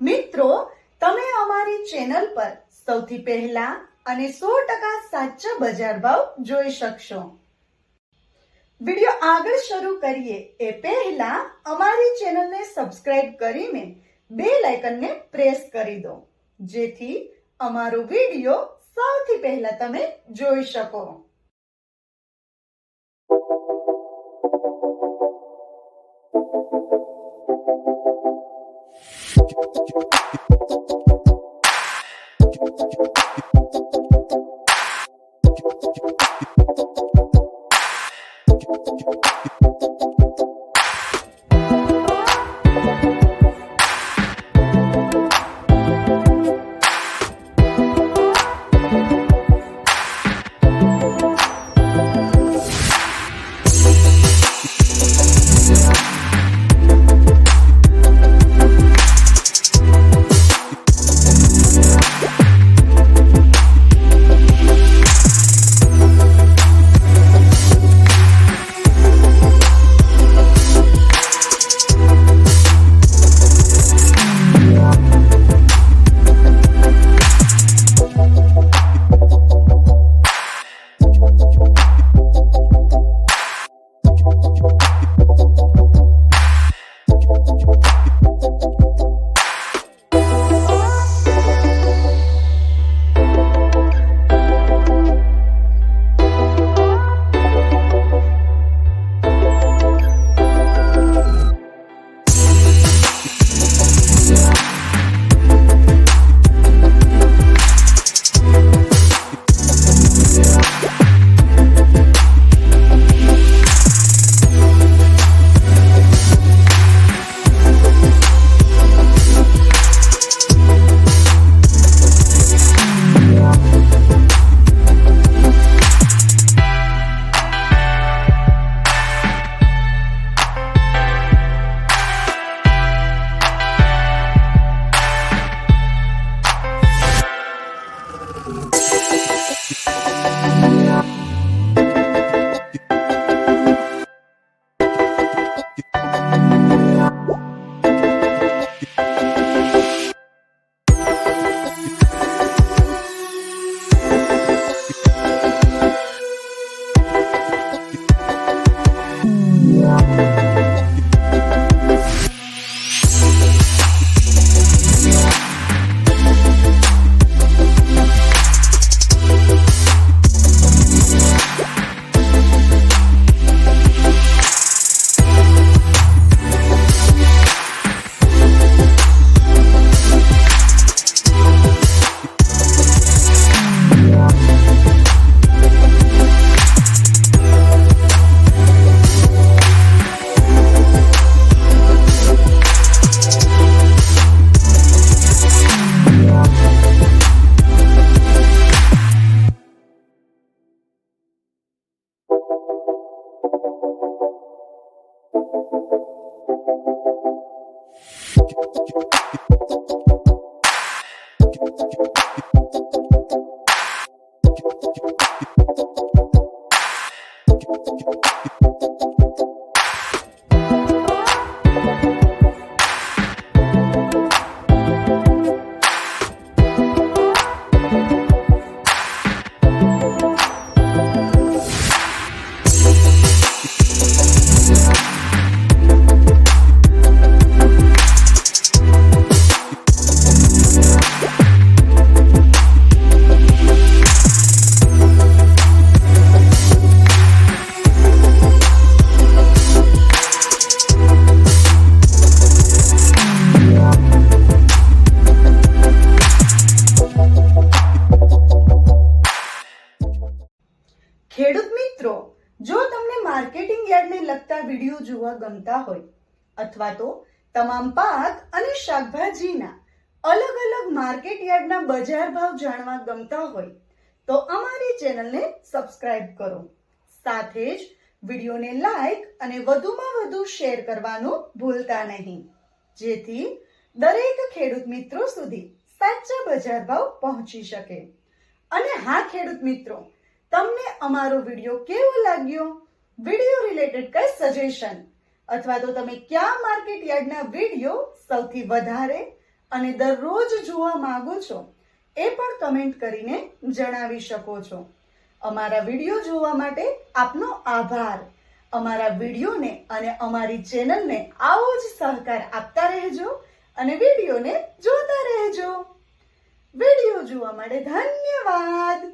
મિત્રો, તમે અમારી ચેનલ પર સૌથી પહેલા અને સો ટકા સાચા બજાર ભાવ જોઈ શકશો. વીડિયો આગળ શરૂ કરીએ એ પહેલા અમારી ચેનલને સબસ્ક્રાઇબ કરીને બે લાઇકનને પ્રેસ કરી દો, જેથી અમારો વીડિયો સૌથી પહેલા તમે જોઈ શકો. Thank you. ખેડૂત મિત્રો, જો તમને માર્કેટિંગ યાર્ડને લગતા વીડિયો જોવા ગમતા હોય, અથવા તો તમામ પાક અને શાકભાજીના અલગ અલગ માર્કેટ યાર્ડના બજાર ભાવ જાણવા ગમતા હોય, તો અમારી ચેનલને સબસ્ક્રાઇબ કરો. સાથે જ વિડીયોને લાઈક અને વધુમાં વધુ શેર કરવાનું ભૂલતા નહીં. જેથી દરેક ખેડૂત મિત્રો સુધી સાચા બજાર ભાવ પહોંચી શકે. અને હા, ખેડૂત મિત્રો તમને અમારો વીડિયો કેવો લાગ્યો? વીડિયો રિલેટેડ કઈ સજેશન અથવા તો તમે કયા માર્કેટ યાર્ડના વીડિયો સૌથી વધારે અને દરરોજ જોવા માંગો છો એ પણ કમેન્ટ કરીને જણાવી શકો છો. અમારા વીડિયો જોવા માટે આપનો આભાર. અમારા વિડીયોને અને અમારી ચેનલને આવો જ સહકાર આપતા રહેજો અને વિડીયોને જોતા રહેજો. વીડિયો જોવા માટે ધન્યવાદ!